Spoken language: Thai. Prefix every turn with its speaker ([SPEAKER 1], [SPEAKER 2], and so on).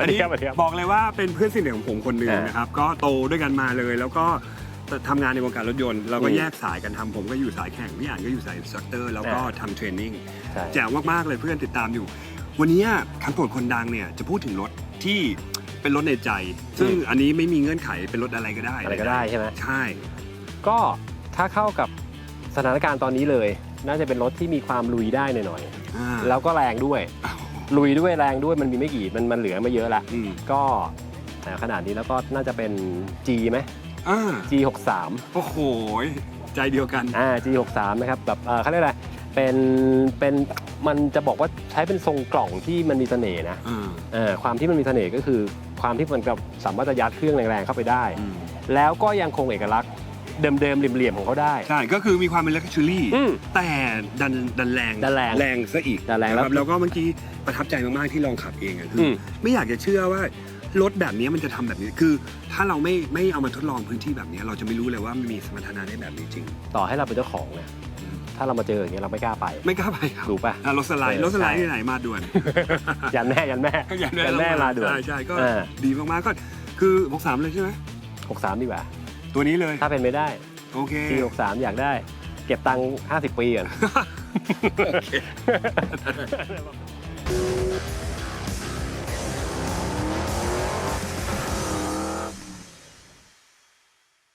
[SPEAKER 1] อันนี้
[SPEAKER 2] สวัสดีครับ
[SPEAKER 1] บอกเลยว่าเป็นเพื่อนสนิทของผมคนหนึ่ง
[SPEAKER 2] อ่าน
[SPEAKER 1] นะครับ ก็โตด้วยกันมาเลย แล้วก็ทำงานในวงการรถยนต์ เราก็
[SPEAKER 2] อืม
[SPEAKER 1] แยกสายกันทำผมก็อยู่สายแข่งพี่อ่านก็อยู่สายอินสตรัคเตอร์แล้วก็
[SPEAKER 2] อ่า
[SPEAKER 1] ทำเทรนนิ่ง
[SPEAKER 2] ใช่
[SPEAKER 1] แจ๋วมากๆเลยเพื่อนติดตามอยู่ วันนี้คำโปรดคนดังเนี่ยจะพูดถึงรถที่เป็นรถในใจ ซึ่งอันนี้ไม่มีเงื่อนไขเป็นรถอะไรก็ได้
[SPEAKER 2] อะไรก็ได้ใช่ไหม
[SPEAKER 1] ใช่
[SPEAKER 2] ก็ถ้าเข้ากับสถานการณ์ตอนนี้เลย น่าจะเป็นรถที่มีความลุยได้หน่อย
[SPEAKER 1] อ่า
[SPEAKER 2] ๆแล้วก็แรงด้วย
[SPEAKER 1] อ้าว
[SPEAKER 2] ลุยด้วยแรงด้วยมันมีไม่กี่มันมันเหลือมาเยอะละ
[SPEAKER 1] อืม
[SPEAKER 2] ก็อ่าขนาดนี้แล้วก็น่าจะเป็น G ไหม
[SPEAKER 1] อ่า
[SPEAKER 2] G63
[SPEAKER 1] โอ้โหใจเดียวกัน
[SPEAKER 2] อ่า G63 นะครับแบบเอ่อเขาเรียกอะไรเป็นเป็นมันจะบอกว่าใช้เป็นทรงกล่องที่มันมีเสน่ห์นะ
[SPEAKER 1] อ่า
[SPEAKER 2] เออความที่มันมีเสน่ห์ก็คือ ความที่มันกับสามารถจะยัดเครื่องแรงๆเข้าไปได้
[SPEAKER 1] อืม
[SPEAKER 2] แล้วก็ยังคงเอกลักษณ์ เดิมๆเหลี่ยมๆของเขาได้
[SPEAKER 1] ใช่ ก็คือมีความเป็นลักชัวรี่
[SPEAKER 2] อืม
[SPEAKER 1] แต่ดันดันแรง
[SPEAKER 2] ดันแรง
[SPEAKER 1] แรงซะอีก
[SPEAKER 2] ดันแรงแล้วะ
[SPEAKER 1] คบแล้วก็เมื่อกี้ประทับใจมากๆที่ลองขับเองอะคืออ
[SPEAKER 2] ม
[SPEAKER 1] ไม่อยากจะเชื่อว่ารถแบบนี้มันจะทำแบบนี้ คือ ถ้าเราไม่ไม่เอามาทดลองพื้นที่แบบนี้ เราจะไม่รู้เลยว่ามันมีสมรรถนะได้แบบนี้จริง
[SPEAKER 2] ต่อให้เราเป็นเจ้าของเนี่ยถ้าเรามาเจออย่างเงี้ยเราไม่กล้าไป
[SPEAKER 1] ไม่กล้าไปครับ
[SPEAKER 2] ถูกปะ
[SPEAKER 1] อะรถสไลด์
[SPEAKER 2] เออ
[SPEAKER 1] รถสไลด์
[SPEAKER 2] ใช่
[SPEAKER 1] ที่ไหนมาด่วน
[SPEAKER 2] ยันแม่ยันแม่
[SPEAKER 1] อย่าง
[SPEAKER 2] ยันแม่มาด่วน
[SPEAKER 1] ใช่ใช่ก็
[SPEAKER 2] เออ
[SPEAKER 1] ดีมากๆก็คือ 63 เลยใช่ไหม
[SPEAKER 2] 63ดีกว่า
[SPEAKER 1] ตัวนี้เลย
[SPEAKER 2] ถ้าเป็นไม่ได้
[SPEAKER 1] โอเค
[SPEAKER 2] G63 อยากได้ เก็บตังค์50 ปีก่อน
[SPEAKER 1] โอเค